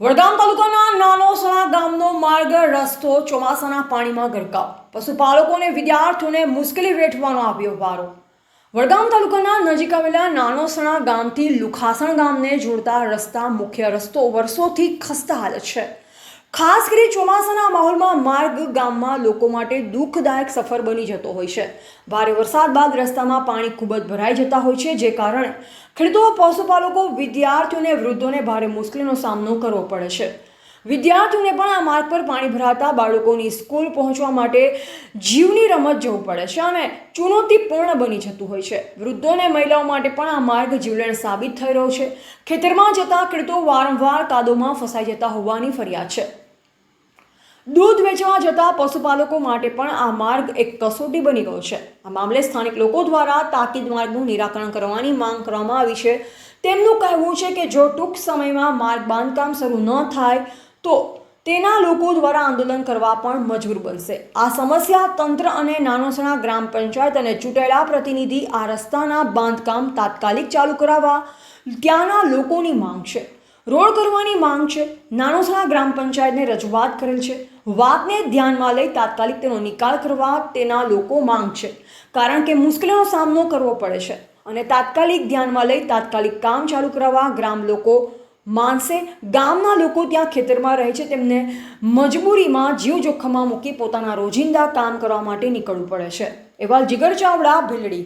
વડગામ તાલુકાના નાનોસણા ગામનો માર્ગ, રસ્તો ચોમાસાના પાણીમાં ગરકાવ. પશુપાલકોને, વિદ્યાર્થીઓને મુશ્કેલી વેઠવાનો આવ્યો વારો. વડગામ તાલુકાના નજીક આવેલા નાનોસણા ગામથી લુખાસણ ગામને જોડતા રસ્તા મુખ્ય રસ્તો વર્ષોથી ખસ્તા હાલત છે. ખાસ કરી ચોમાસાના માહોલમાં માર્ગ ગામમાં લોકો માટે દુઃખદાયક સફર બની જતો હોય છે. ભારે વરસાદ બાદ રસ્તામાં પાણી ખૂબ જ ભરાઈ જતા હોય છે, જે કારણે ખેડૂતો, પશુપાલકો વિદ્યાર્થીઓને વૃદ્ધોને ભારે મુશ્કેલીનો સામનો કરવો પડે છે. વિદ્યાર્થીઓને પણ આ માર્ગ પર પાણી ભરાતા બાળકોની સ્કૂલ પહોંચવા માટે જીવની રમત જવું પડે છે અને ચુનૌતીપૂર્ણ બની જતું હોય છે. વૃદ્ધોને મહિલાઓ માટે પણ આ માર્ગ જીવલેણ સાબિત થઈ રહ્યો છે. ખેતરમાં જતા ખેડૂતો વારંવાર કાદોમાં ફસાઈ જતા હોવાની ફરિયાદ છે. દૂધ વેચવા જતા પશુપાલકો માટે પણ આ માર્ગ એક કસોટી બની ગયો છે. આ મામલે સ્થાનિક લોકો દ્વારા તાકીદ માર્ગનું નિરાકરણ કરવાની માંગ કરવામાં આવી છે. તેમનું કહેવું છે કે જો ટૂંક સમયમાં માર્ગ બાંધકામ શરૂ ન થાય, તો તેના લોકો દ્વારા આંદોલન કરવા પણ મજબૂર બનશે. આ સમસ્યા તંત્ર અને નાનોસણા ગ્રામ પંચાયત અને ચૂંટાયેલા પ્રતિનિધિ આ રસ્તાના બાંધકામ તાત્કાલિક ચાલુ કરાવવા ત્યાંના લોકોની માંગ છે. રોડ કરવાની માંગ છે. નાનોસણા ગ્રામ પંચાયતને રજૂઆત કરેલ છે. વાતને ધ્યાનમાં લઈ તાત્કાલિક તેનો નિકાલ કરવા તેના લોકો માંગ છે. કારણ કે મુશ્કેલીનો સામનો કરવો પડે છે અને તાત્કાલિક ધ્યાનમાં લઈ તાત્કાલિક કામ ચાલુ કરાવવા ગ્રામ લોકો માનસે ગામના લોકો ત્યાં ખેતરમાં રહે છે. તેમને મજબૂરીમાં જીવ જોખમમાં મૂકી પોતાના રોજિંદા કામ કરવા માટે નીકળવું પડે છે. એવા જીગર ચાવડા, ભીલડી.